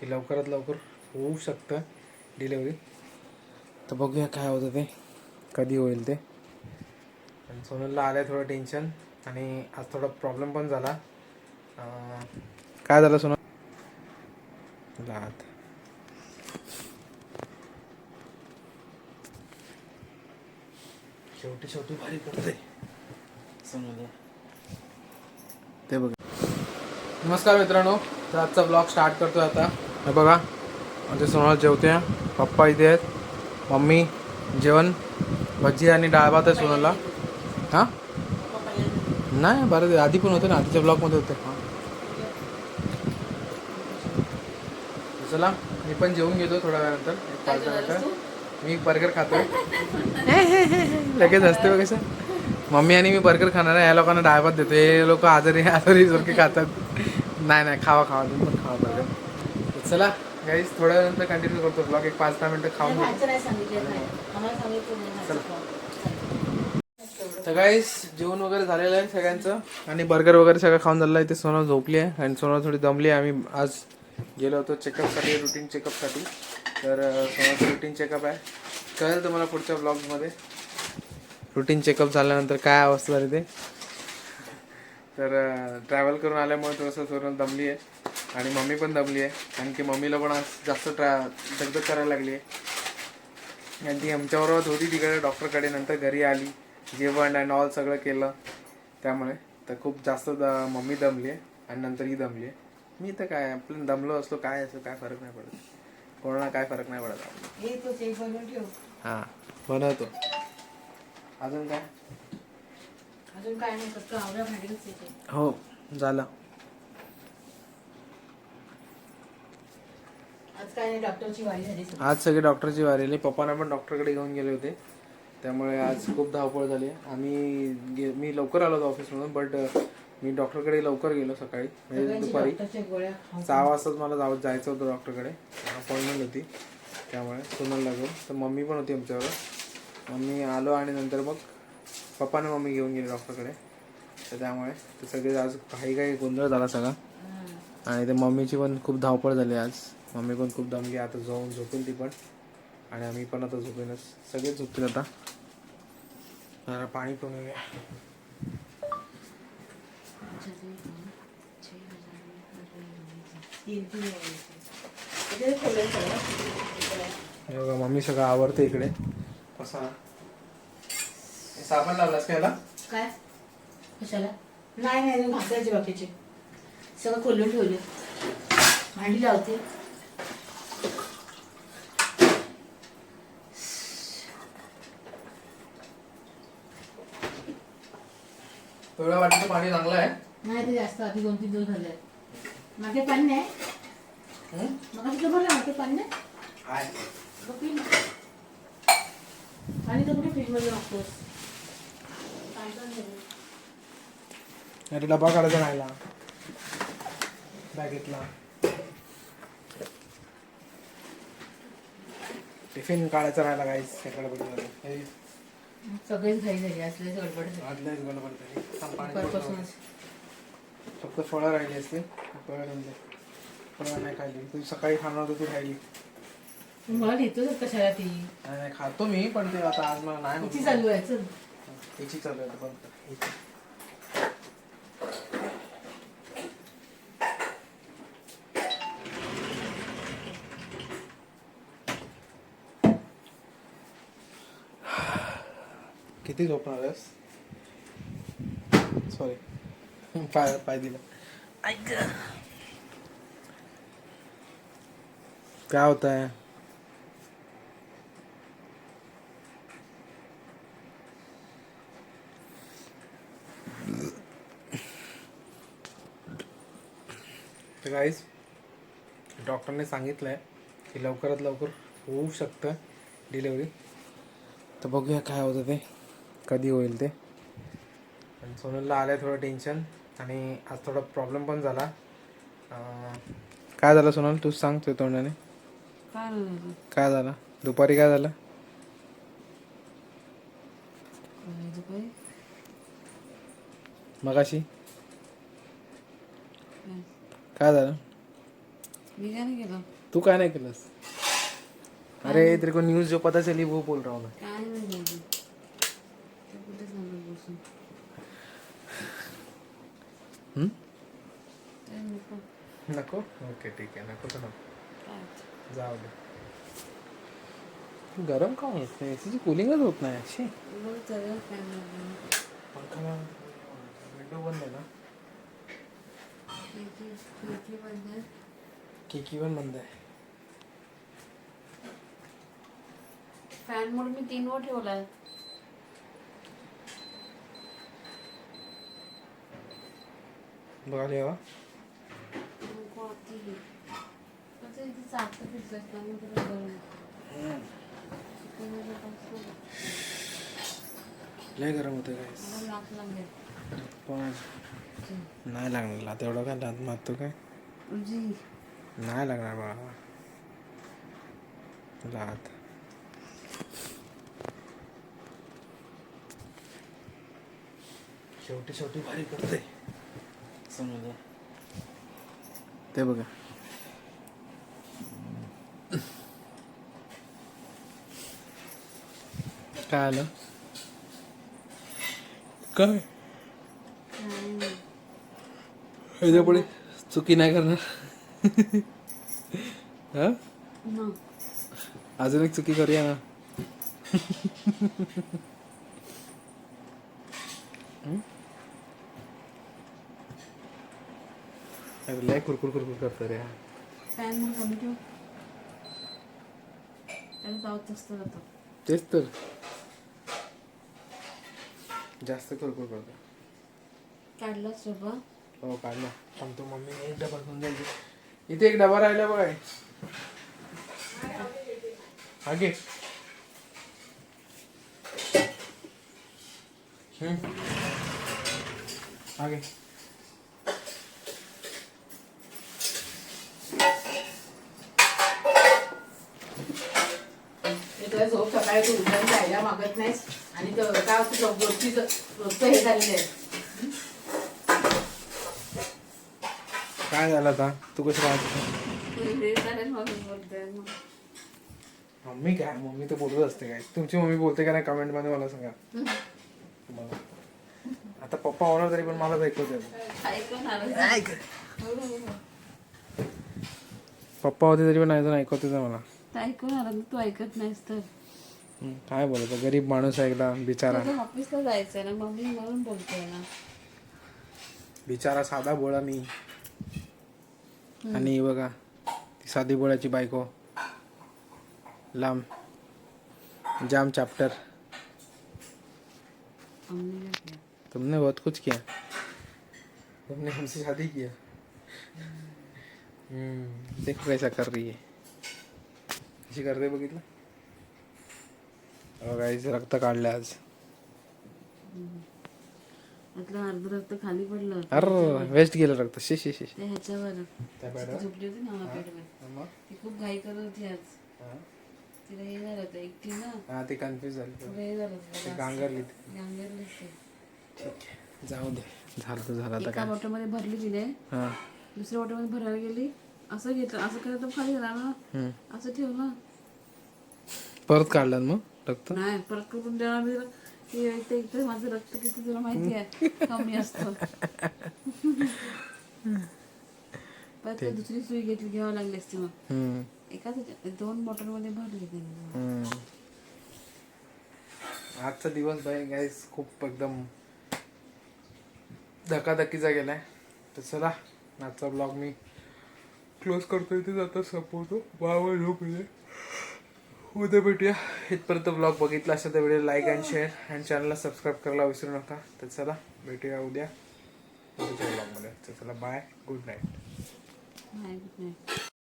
की लवकरात लवकर होऊ शकतं डिलेवरी तर बघूया काय होतं ते कधी होईल ते. आणि सोनलला आलं थोडं टेन्शन आणि आज थोडा प्रॉब्लेम पण झाला. काय झालं सोनल? लात शेवटी शेवटी भारी पडते सोनलला. ते बघ. नमस्कार मित्रांनो तर आजचा ब्लॉग स्टार्ट करतोय आता. हे बघा म्हणजे सोनल जेवते. पप्पा इथे आहेत. मम्मी जेवण भजी आणि डाळ भात आहे सोनलला हां? नाही बरं ते आधी पण होतं ना आधीच्या ब्लॉगमध्ये होते. हां. चला मी पण जेवून घेतो थोड्या वेळानंतर. एक पाच मी बर्गर खातोय. लगेच असते बघ कसं मम्मी आणि मी बर्गर खाणार आहे. या लोकांना डाळ भात देतो हे लोक आजारी आजारी सारखे खातात. नाही नाही खावा खावा. तुम्ही पण खावा बर्गर चला गाईज थोड्या वेळानंतर कंटिन्यू करतो ब्लॉग एक पाच दहा मिनटं खाऊन तर गाईस जेवण वगैरे झालेलं आहे सगळ्यांचं. आणि बर्गर वगैरे सगळं खाऊन झालं आहे. ते सोना झोपली आहे. आणि सोना थोडी दमली आहे. आम्ही आज गेलो होतो चेकअपसाठी रुटीन चेकअपसाठी तर सोनाचं रुटीन चेकअप आहे. कळेल तुम्हाला पुढच्या ब्लॉगमध्ये रुटीन चेकअप झाल्यानंतर काय अवस्था झाली ते. तर ट्रॅव्हल करून आल्यामुळे थोडंसं सोना दमली आहे. आणि मम्मी पण दमली आहे कारण की मम्मीला पण आज जास्त ट्रॅ दगदग करायला लागली आहे आणि ती आमच्याबरोबर होती तिकडे डॉक्टरकडे नंतर घरी आली. जेवण अँड ऑल सगळं केलं. त्यामुळे तर खूप जास्त द मम्मी दमली आहे आणि नंतर ही दमली आहे मी तर काय आपलं दमलो असलो काय असं काय फरक नाही पडत. कोणाला काय फरक नाही पडत. हां बनवतो. अजून काय? अजून काय नाही हो झालं. काय नाही डॉक्टरची वारी झाली सगळी. आज सगळे डॉक्टरची वारी आली. पप्पांना पण डॉक्टरकडे घेऊन गेले होते. त्यामुळे आज खूप धावपळ झाली. आम्ही गे मी लवकर आलो होतो ऑफिसमधून बट मी डॉक्टरकडे लवकर गेलो सकाळी. म्हणजे सगळ्यांची दुपारी. डॉक्टरच्या गोळ्या खाऊन सहा वाजताच मला जाव जायचं होतं डॉक्टरकडे अपॉइंटमेंट होती. त्यामुळे सोनल लागून तर मम्मी पण होती आमच्यावर मम्मी आलो आणि नंतर मग पप्पाने मम्मी घेऊन गेले डॉक्टरकडे तर त्यामुळे ते सगळे आज काही काही गोंधळ झाला सगळा. आणि ते मम्मीची पण खूप धावपळ झाली आज. मम्मी पण खूप दमली आता जाऊन झोपेल ती पण. आणि आम्ही पण आता झोपेनच. सगळेच झोपतील आता. जरा पाणी पण येऊया. बघा मम्मी सगळं आवडते इकडे. कसा साबण लावलास का याला? काय? कशाला? नाही नाही घासायचे बाकीचे. सगळं खोलून ठेवले. भांडी लावते. थोड्या वाटीचं पाणी चांगलं आहे. नाही ते जास्त आधी दोन तीन दिवस झाले मागे पाणी नाही हं? मग तिथं भरलं मागे पाणी. नाही आहे. मग पी ना. पाणी तर कुठे फ्रीजमध्ये मागतोस पाणी पण नाही. अरे डबा काढायचा राहिला. बॅगेतला. टिफिन काढायचा राहिला काहीच सकाळी सगळेच घाई झाली असलेच गडबड झाली. आदल्याच गडबड झाली. थांब पाणी दुपारपासूनच पितो. फक्त फळं राहिली असते फळं राहिली फळं नाही खाल्ली. तू सकाळी खाणार होती ती मला कशाला ती? नाही नाही, खातो मी पण ते आता आज मला नाही. चालू आहे चल. याची चालू आहे आता किती झोपणार आहेस सॉरी पाय पाय दिला क्या होता है तर गाईज डॉक्टरने सांगितलं आहे की लवकरात लवकर होऊ शकतं डिलेवरी तर बघूया काय होतं ते. कधी होईल ते? आणि सोनलला आलं आहे थोडं टेन्शन आणि आज थोडा प्रॉब्लेम पण झाला. काय झालं सोनल? तूच सांग तुझ्या तोंडाने. काय काय झालं? दुपारी काय झालं? मगाशी. काय? झालं? मी काय नाही केलं. तू काय नाही केलंस? अरे तेरे को न्यूज जो पता चली वो बोल रहा हूँ मैं काय नाही केलं ते कुठे सांगत बसून हम्म? ते नको? ओके ठीक आहे. नको तर नको. काय जाऊ दे. गरम का होत नाही? एसीची कुलिंगच होत नाही अशी बघ लागलं पंखा विंडो बंद आहे ना? खिडकी आहे. पण बंद आहे. फॅन मोड मी तीन वर ठेवलाय. बघायला यावा नको ती पण ते इथे चाकतं फिरतोय त्यामुळे तुला गरम चिकनमध्ये टाकतो. लय गरम होतं काय? मला नाही लागणार तेवढं काय दात मारतो काय? नाही लागणार बाळा. लात शेवटी शेवटी भारी पडते समजा ते बघा. काय आलं? काय? ह्याच्या पुढे चुकी नाही करणार. हा? अजून एक चुकी करूया ना. हम्म? अरे लय कुरकुर कुरकुर करतो रे. हा. फॅन मोड कमी ठेव. त्याला जाऊच असतं जातं. तेच तर. जास्त कुरकुर करतो काढला डबा हो काढला. थांबतो मम्मी एक डबा घेऊन जायची इथे एक डबा राहिला बघा. आगे हम्म. आगे झोप सकाळी तू उठून जायला मागत नाहीस. आणि काय रोजचं हे झालेलं आहे. काय झालं आता? तू कशी राहत मम्मी काय? मम्मी तर बोलत असते काय? तुमची मम्मी बोलते का नाही कमेंटमध्ये मला सांगा. आता पप्पा होणार तरी पण मला ऐकवते पप्पा होते तरी पण अजून ऐकवते मला. ऐकणार तू ऐकत नाहीस तर. काय बोलायचं गरीब माणूस ऐकला बिचारा. तुझं ऑफिसला जायचंय ना मम्मी म्हणून बोलतोय ना. बिचारा साधा बोळा मी. आणि बघा ती साधी बोळ्याची बायको. लांब. जाम चैप्टर मम्मी नाही केलं. तुमने बहुत कुछ किया. तुमने हमसे शादी किया. हम्म, देखो कैसा कर रही है. कशी करते बघितलं? गाईच रक्त काढलं आज. त्यातलं अर्ध रक्त खाली पडलं. अरे वेस्ट गेलं रक्त. शे शे शे ते ह्याच्यावर. झोपली होती ना मग? ती खूप घाई करत होती आज. हा. तिला हे झालं होतं एकटी ना. हा ते कन्फ्युज झाली तिला हे झालं होतं. गांगरली ते. ठीक आहे. जाऊ दे. झालं तर झालं आता एका काय? बॉटलमध्ये भरली तिने. हा. दुसऱ्या बॉटलमध्ये भरायला गेली. असं घेतलं असं करत खाली गेला ना. असं ठेवलं परत काढलं मग रक्त? नाही परत करून देणार मी. इथे इथे माझं रक्त किती तुला माहिती आहे? कमी असतं. परत ते दुसरी सुई घेतली घ्यावं लागली असती मग. एकाच दोन बॉटलमध्ये भरली त्यांनी. आजचा दिवस बाई गाईस खूप एकदम धकाधकीचा गेलाय. तर चला आजचा ब्लॉग मी क्लोज करतो इथे आता संपवतो बाबा झोप येते उद्या भेटूया. इथपर्यंत ब्लॉग बघितला असेल तर video like and share and चॅनलला सबस्क्राईब करायला विसरू नका. तर चला भेटूया उद्या. ब्लॉगमध्ये तर चला bye good night good night